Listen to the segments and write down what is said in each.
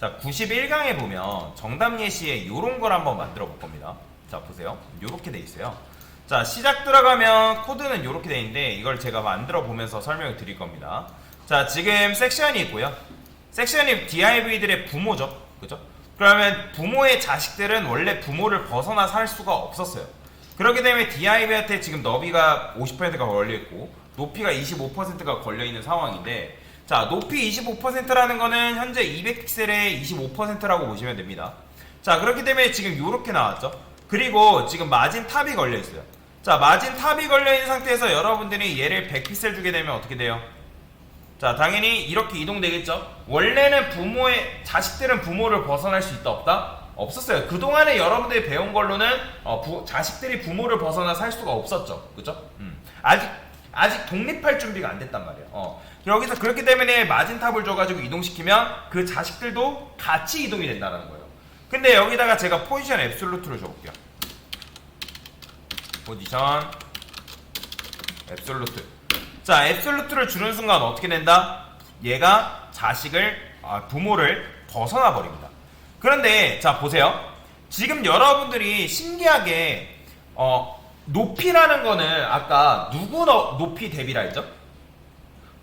자, 91강에 보면 정답 예시에 요런 걸 한번 만들어 볼 겁니다. 자, 보세요. 요렇게 돼 있어요. 자, 시작 들어가면 코드는 요렇게 돼 있는데 이걸 제가 만들어 보면서 설명을 드릴 겁니다. 자, 지금 섹션이 있고요. 섹션이 DIV들의 부모죠. 그죠? 그러면 부모의 자식들은 원래 부모를 벗어나 살 수가 없었어요. 그렇기 때문에 DIV한테 지금 너비가 50%가 걸려있고 높이가 25%가 걸려있는 상황인데 자 높이 25%라는 거는 현재 200픽셀의 25%라고 보시면 됩니다. 자 그렇기 때문에 지금 이렇게 나왔죠. 그리고 지금 마진 탑이 걸려있어요. 자 마진 탑이 걸려있는 상태에서 여러분들이 얘를 100픽셀 주게 되면 어떻게 돼요? 자, 당연히 이렇게 이동되겠죠? 원래는 부모의, 자식들은 부모를 벗어날 수 있다, 없다? 없었어요. 그동안에 여러분들이 배운 걸로는, 어, 부- 자식들이 부모를 벗어나 살 수가 없었죠. 그죠? 음. 아직, 아직 독립할 준비가 안 됐단 말이에요. 어. 여기서 그렇기 때문에 마진탑을 줘가지고 이동시키면 그 자식들도 같이 이동이 된다는 거예요. 근데 여기다가 제가 포지션 앱솔루트를 줘볼게요. 포지션 앱솔루트. 자, 앱솔루트를 주는 순간 어떻게 된다? 얘가 자식을 아, 부모를 벗어나 버립니다. 그런데 자 보세요. 지금 여러분들이 신기하게 어, 높이라는 거는 아까 누구 너- 높이 대비라 했죠?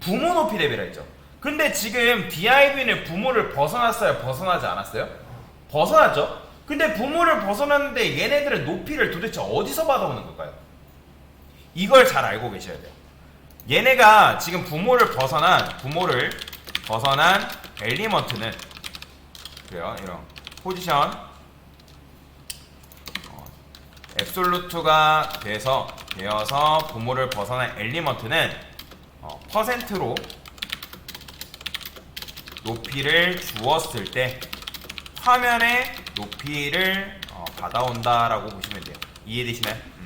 부모 높이 대비라 했죠. 근데 지금 DIV는 부모를 벗어났어요? 벗어나지 않았어요? 벗어났죠? 근데 부모를 벗어났는데 얘네들은 높이를 도대체 어디서 받아오는 걸까요? 이걸 잘 알고 계셔야 돼요. 얘네가 지금 부모를 벗어난 부모를 벗어난 엘리먼트는 그래요 이런 포지션 어, 앱솔루트가 돼서 되어서 부모를 벗어난 엘리먼트는 어, 퍼센트로 높이를 주었을 때 화면의 높이를 어, 받아온다라고 보시면 돼요. 이해되시나요? 음.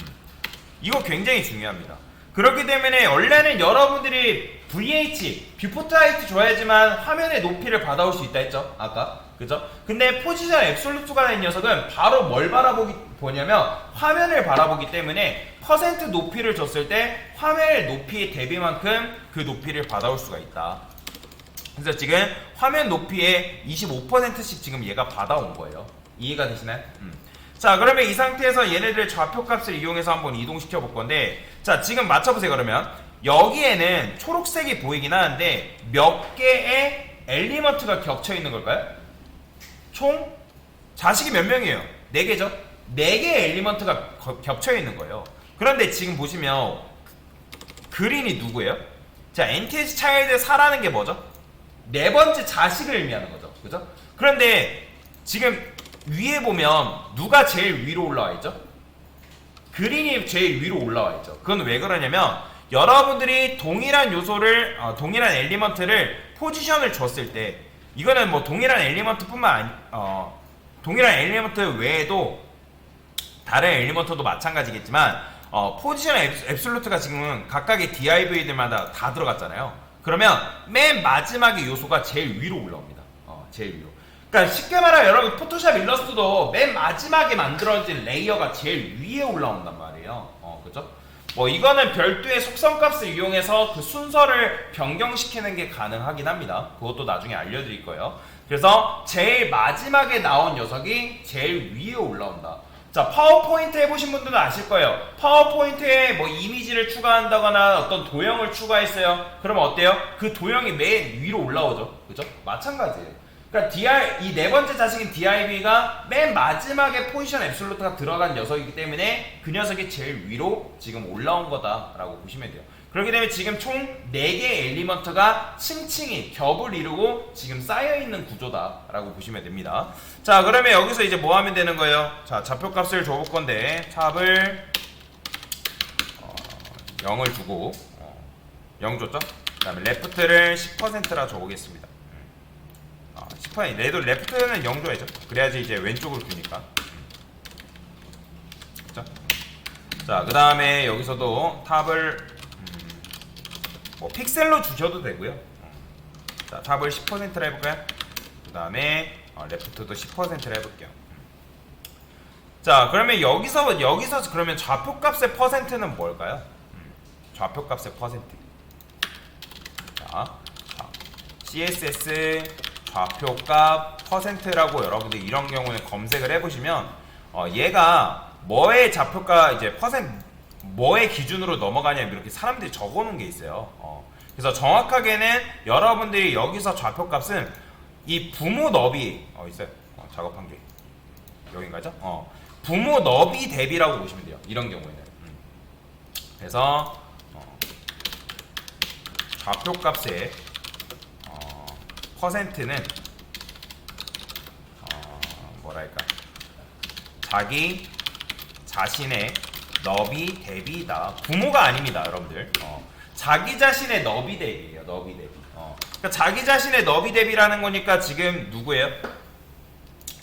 이거 굉장히 중요합니다. 그렇기 때문에 원래는 여러분들이 VH, 뷰포트 하이트 줘야지만 화면의 높이를 받아올 수 있다 했죠? 아까. 그죠? 근데 포지션 앱솔루트가 된 녀석은 바로 뭘 바라보기, 보냐면 화면을 바라보기 때문에 퍼센트 높이를 줬을 때 화면의 높이 대비만큼 그 높이를 받아올 수가 있다. 그래서 지금 화면 높이의 25%씩 지금 얘가 받아온 거예요. 이해가 되시나요? 음. 자, 그러면 이 상태에서 얘네들 좌표 값을 이용해서 한번 이동시켜 볼 건데, 자, 지금 맞춰보세요, 그러면. 여기에는 초록색이 보이긴 하는데, 몇 개의 엘리먼트가 겹쳐 있는 걸까요? 총 자식이 몇 명이에요? 4개죠? 4개의 엘리먼트가 거- 겹쳐 있는 거예요. 그런데 지금 보시면, 그린이 누구예요? 자, NTS 차일드 4라는 게 뭐죠? 네 번째 자식을 의미하는 거죠. 그죠? 그런데 지금 위에 보면 누가 제일 위로 올라와 있죠? 그린이 제일 위로 올라와 있죠. 그건 왜 그러냐면 여러분들이 동일한 요소를 어, 동일한 엘리먼트를 포지션을 줬을 때 이거는 뭐 동일한 엘리먼트뿐만 아니 어, 동일한 엘리먼트 외에도 다른 엘리먼트도 마찬가지겠지만 어, 포지션 앱, 앱솔루트가 지금은 각각의 DIV들마다 다 들어갔잖아요. 그러면 맨 마지막의 요소가 제일 위로 올라옵니다. 어, 제일 위로. 그러니까 쉽게 말하면 여러분 포토샵 일러스트도 맨 마지막에 만들어진 레이어가 제일 위에 올라온단 말이에요. 어, 그죠? 뭐 이거는 별도의 속성값을 이용해서 그 순서를 변경시키는 게 가능하긴 합니다. 그것도 나중에 알려드릴 거예요. 그래서 제일 마지막에 나온 녀석이 제일 위에 올라온다. 자, 파워포인트 해보신 분들은 아실 거예요. 파워포인트에 뭐 이미지를 추가한다거나 어떤 도형을 추가했어요. 그러면 어때요? 그 도형이 맨 위로 올라오죠. 그죠? 마찬가지예요. 그러니까 DI, 이네 번째 자식인 DIV가 맨 마지막에 포지션 앱솔루트가 들어간 녀석이기 때문에 그 녀석이 제일 위로 지금 올라온 거다라고 보시면 돼요. 그렇기 때문에 지금 총 4개의 엘리먼트가 층층이 겹을 이루고 지금 쌓여있는 구조다라고 보시면 됩니다. 자, 그러면 여기서 이제 뭐 하면 되는 거예요? 자, 좌표값을 줘볼 건데, 탑을 어, 0을 주고, 어, 0 줬죠? 그 다음에 레프트를 10%라 줘보겠습니다. 아, 10% 얘도 레프트는 0 줘야죠. 그래야지 이제 왼쪽으로 두니까. 그죠? 자, 그 다음에 여기서도 탑을 음, 뭐 픽셀로 주셔도 되고요. 어. 자, 탑을 10%로 해볼까요? 그 다음에 어, 레프트도 10%로 해볼게요. 자, 그러면 여기서 여기서 그러면 좌표 값의 퍼센트는 뭘까요? 음, 좌표 값의 퍼센트. 자, 자, CSS 좌표값 퍼센트라고 여러분들 이런 경우는 검색을 해보시면 어, 얘가 뭐의 좌표가 이제 퍼센트 뭐의 기준으로 넘어가냐 이렇게 사람들이 적어놓은 게 있어요. 어, 그래서 정확하게는 여러분들이 여기서 좌표값은 이 부모 너비 어 있어요. 어, 작업한 게 여긴가죠? 어, 부모 너비 대비라고 보시면 돼요. 이런 경우에는. 음. 그래서 어, 좌표값의 어, 퍼센트는 어, 뭐랄까. 자기 자신의 너비 대비다. 부모가 아닙니다 여러분들. 어, 자기 자신의 너비 대비예요 너비 대비. 어, 그러니까 자기 자신의 너비 대비라는 거니까 지금 누구예요?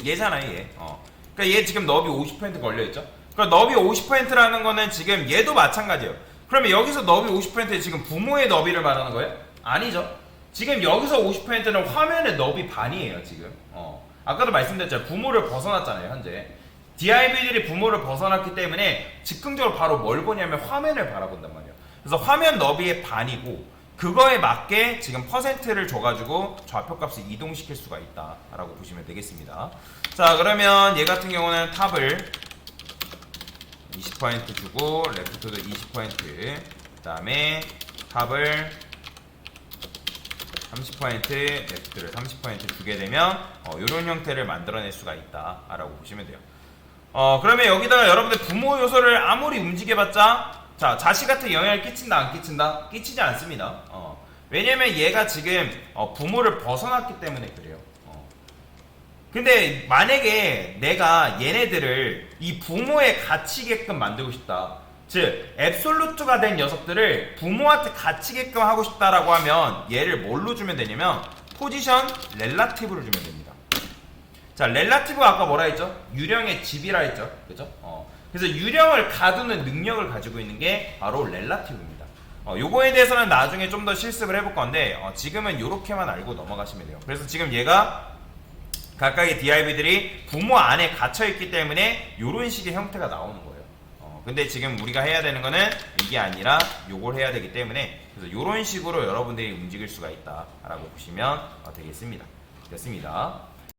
얘잖아요 얘. 어. 그러니까 얘 지금 너비 50% 걸려있죠? 그러니까 너비 50%라는 거는 지금 얘도 마찬가지예요. 그러면 여기서 너비 50%에 지금 부모의 너비를 말하는 거예요? 아니죠 지금 여기서 50%는 화면의 너비 반이에요 지금. 어. 아까도 말씀드렸잖아요. 부모를 벗어났잖아요 현재. DIB들이 부모를 벗어났기 때문에 즉흥적으로 바로 뭘 보냐면 화면을 바라본단 말이에요. 그래서 화면 너비의 반이고 그거에 맞게 지금 퍼센트를 줘가지고 좌표값을 이동시킬 수가 있다라고 보시면 되겠습니다. 자 그러면 얘 같은 경우는 탑을 20% 주고 레프트도 20%그 다음에 탑을 30% 레프트를 30% 주게 되면 어, 이런 형태를 만들어낼 수가 있다라고 보시면 돼요. 어 그러면 여기다가 여러분들 부모 요소를 아무리 움직여봤자 자 자식한테 영향을 끼친다 안 끼친다 끼치지 않습니다. 어 왜냐면 얘가 지금 어, 부모를 벗어났기 때문에 그래요. 어. 근데 만약에 내가 얘네들을 이 부모에 갇히게끔 만들고 싶다. 즉 앱솔루트가 된 녀석들을 부모한테 갇히게끔 하고 싶다라고 하면 얘를 뭘로 주면 되냐면 포지션 렐라티브로 주면 됩니다. 자, 렐라티브가 아까 뭐라 했죠? 유령의 집이라 했죠. 그죠? 어. 그래서 유령을 가두는 능력을 가지고 있는 게 바로 렐라티브입니다. 어, 요거에 대해서는 나중에 좀 더 실습을 해볼 건데 어, 지금은 요렇게만 알고 넘어가시면 돼요. 그래서 지금 얘가 각각의 DIB들이 부모 안에 갇혀 있기 때문에 요런 식의 형태가 나오는 거예요. 어, 근데 지금 우리가 해야 되는 거는 이게 아니라 요걸 해야 되기 때문에 그래서 요런 식으로 여러분들이 움직일 수가 있다라고 보시면 어, 되겠습니다. 됐습니다.